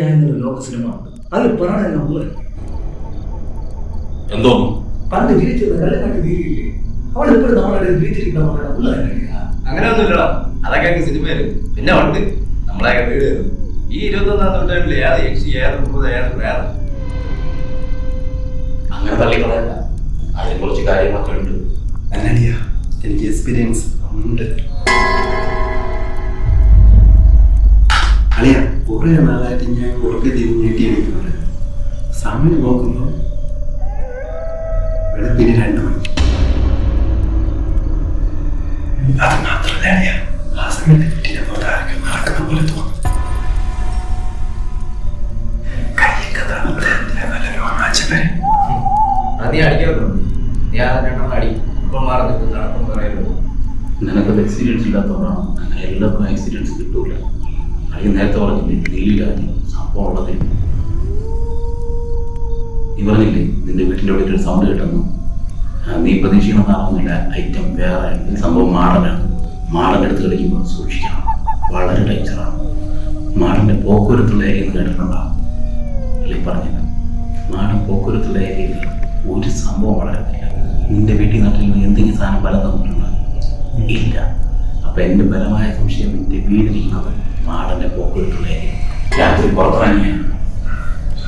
ഞാൻ ഇന്നൊരു ലോക സിനിമ ഉണ്ട്. അതിൽ പറയണ ഉള്ളത് എന്തോ? പണ്ട് ജീവിച്ചിരുന്ന കല്ലുകാട്ടി തീരില്ലേ അവൾ എപ്പോഴും നമ്മളെ ജീവിച്ചിരിക്കുന്ന ഉള്ളത് അങ്ങനെ ഒന്നുമില്ലടാ അതൊക്കെ അങ്ങ് സിനിമയിൽ. പിന്നെ ഉണ്ട്. നമ്മളെ വീട് തരും ഈ ഇരുപത്തൊന്നാം നൂറ്റാണ്ടിൽ ഏത് യക്ഷി ഏത് മുപ്പത് ഏത് വേറെ അങ്ങനെ തള്ളിക്കളയല്ല അതിൽ കുറച്ച് കാര്യങ്ങളൊക്കെ ഉണ്ട്. അല്ലടിയ എനിക്ക് എക്സ്പീരിയൻസ് ഉണ്ട്. കുറേ നാളായിട്ട് ഞാൻ ഉറക്കെ തിരിഞ്ഞ് ഞെട്ടിയിരിക്കുന്നത് സമയം നോക്കുമ്പോൾ വെളുപ്പിന് രണ്ട് മണി. അത് മാത്രമല്ല ആ സമയത്ത് കിട്ടിയപ്പോൾ ആർക്കും നടക്കുന്ന പോലെ തോന്നുന്നു കയ്യൊക്കെ തണുത്ത് നല്ല രോമാഞ്ചം വരും. അത് നീ അടിക്കാറുണ്ട് നീ ആ രണ്ടെണ്ണം അടി. ഇപ്പം മാറുന്നിട്ട് നടക്കും പറയുള്ളൂ നിനക്കത് എക്സ്പീരിയൻസ് ഇല്ലാത്തതുകൊണ്ടാണ്? അങ്ങനെ എല്ലാവർക്കും എക്സ്പീരിയൻസ് കിട്ടൂല. അത് നേരത്തെ പറഞ്ഞില്ലേ നീലിരാജ് സംഭവം ഉള്ളത്. നീ പറഞ്ഞില്ലേ നിന്റെ വീട്ടിന്റെ അവിടെ ഒരു സൗണ്ട് കിട്ടുന്നു? നീ പ്രതീക്ഷിക്കുന്ന കാണുന്നില്ല ഐറ്റം വേറെ സംഭവം മാടനാണ്. മാടൻ അടുത്ത് കളിക്കുമ്പോൾ സൂക്ഷിക്കണം. വളരെ ഡേഞ്ചറാണ് മാടന്റെ പോക്കുവരത്തുള്ള ഏരിയ എന്ന് കേട്ടിട്ടുണ്ടാവും അല്ലേ പറഞ്ഞത്. മാടൻ പോക്കുവരത്തുള്ള ഏരിയയിൽ ഒരു സംഭവം വളരത്തില്ല. നിന്റെ വീട്ടിൽ നാട്ടിൽ നിന്ന് എന്തെങ്കിലും സാധനം ബലം തന്നിട്ടുണ്ടോ? ഇല്ല. അപ്പൊ എന്റെ ബലമായ സംശയം എന്റെ വീടിരിക്കുന്നത് പോക്കുവരത്തുള്ള ഏരിയ രാത്രി പുറത്തിറങ്ങിയ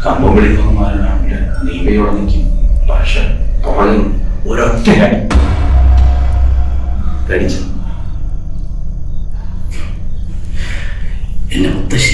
കമ്പം വിളിക്കുന്നവരാണെങ്കിൽ നീവയോടെ നിൽക്കും. പക്ഷെ പുറകിൽ ഒരൊറ്റ കടി കടിച്ചു എന്നെ മുത്തശ്ശി